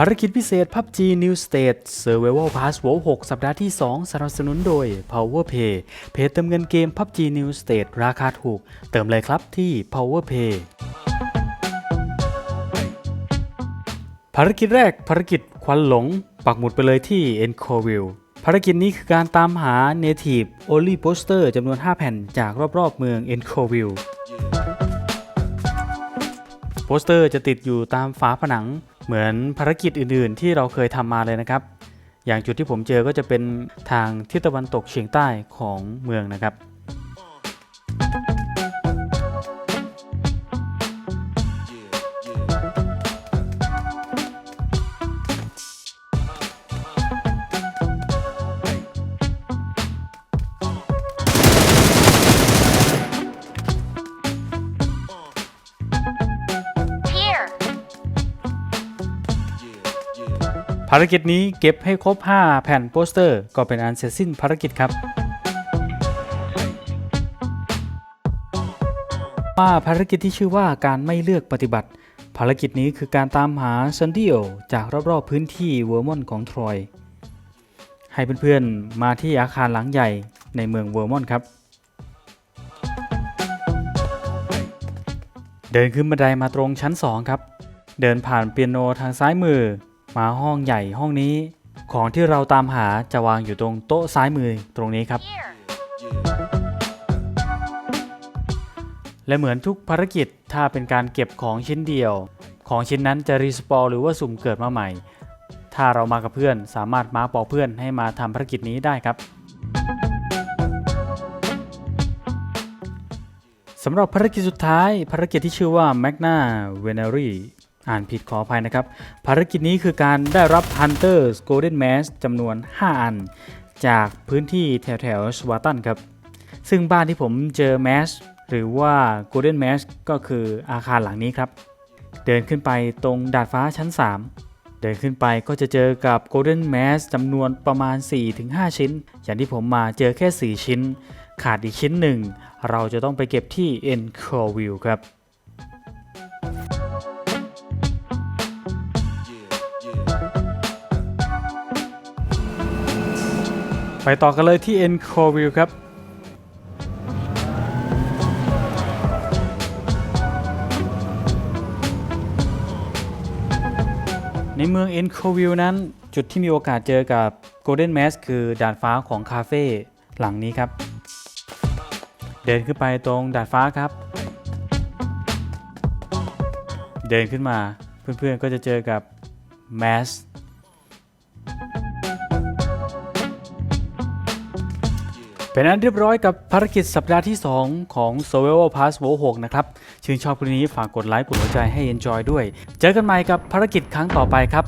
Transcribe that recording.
ภารกิจพิเศษ PUBG New State Survival Pass w o 6สัปดาห์ที่ 2 สนับสนุนโดย PowerPay เพจเติมเงินเกม PUBG New State ราคาถูก เติมเลยครับที่ PowerPay ภารกิจแรกภารกิจควันหลง ปักหมุดไปเลยที่ e n c o v i l l e ภารกิจนี้คือการตามหา Native Only Poster จำนวน 5 แผ่นจากรอบๆเมือง e n c o v i l l e โปสเตอร์จะติดอยู่ตามฝาผนัง เหมือนภารกิจอื่นๆ ที่เราเคยทำมาเลยนะครับ อย่างจุดที่ผมเจอก็จะเป็นทางทิศตะวันตกเฉียงใต้ของเมืองนะครับ ภารกิจนี้เก็บให้ครบ 5 แผ่นโปสเตอร์ ก็เป็นอันเสร็จสิ้นภารกิจครับ มาภารกิจที่ชื่อว่าการไม่เลือกปฏิบัติ ภารกิจนี้คือการตามหาซันดิโอจากรอบๆพื้นที่เวอร์มอนต์ของทรอย ให้เพื่อนๆมาที่อาคารหลังใหญ่ในเมืองเวอร์มอนต์ครับ เดินขึ้นบันไดมาตรงชั้น 2 ครับ เดินผ่านเปียโนทางซ้ายมือ มาห้องใหญ่ห้องนี้ ของที่เราตามหาจะวางอยู่ตรงโต๊ะซ้ายมือตรงนี้ครับ และเหมือนทุกภารกิจถ้าเป็นการเก็บของชิ้นเดียว ของชิ้นนั้นจะรีสปอร์หรือว่าสุ่มเกิดมาใหม่ ถ้าเรามากับเพื่อนสามารถมาบอกเพื่อนให้มาทำภารกิจนี้ได้ครับสำหรับภารกิจสุดท้ายภารกิจที่ชื่อว่า Magna Venery อ่านผิดขออภัยนะครับ ภารกิจนี้คือการได้รับ Hunter's Golden Mask จำนวน 5 อัน จากพื้นที่แถวแถวสวาตันครับ ซึ่งบ้านที่ผมเจอแมสหรือว่า Golden Mask ก็คืออาคารหลังนี้ครับ เดินขึ้นไปตรงดาดฟ้าชั้น 3 เดินขึ้นไปก็จะเจอกับ Golden Mask จำนวนประมาณ 4-5 ชิ้น อย่างที่ผมมาเจอแค่ 4 ชิ้น ขาดอีกชิ้นหนึ่ง เราจะต้องไปเก็บที่ e n c o v i l l e ครับ ไปต่อกันเลยที่ e n c o v i l l e ครับในเมือง e n c o v i l l e นั้นจุดที่มีโอกาสเจอกับ Golden Mask คือดาดฟ้าของคาเฟ่หลังนี้ครับ เดินขึ้นไปตรงดาดฟ้าครับ เดินขึ้นมาเพื่อนๆก็จะเจอกับ Mask เป็นอันเรียบร้อยกับภารกิจสัปดาห์ที่ 2 ของ Survival Pass w o 6นะครับ ชื่นชอบคลิปนี้ฝากกดไลค์กดหัวใจให้ Enjoy ด้วย เจอกันใหม่กับภารกิจครั้งต่อไปครับ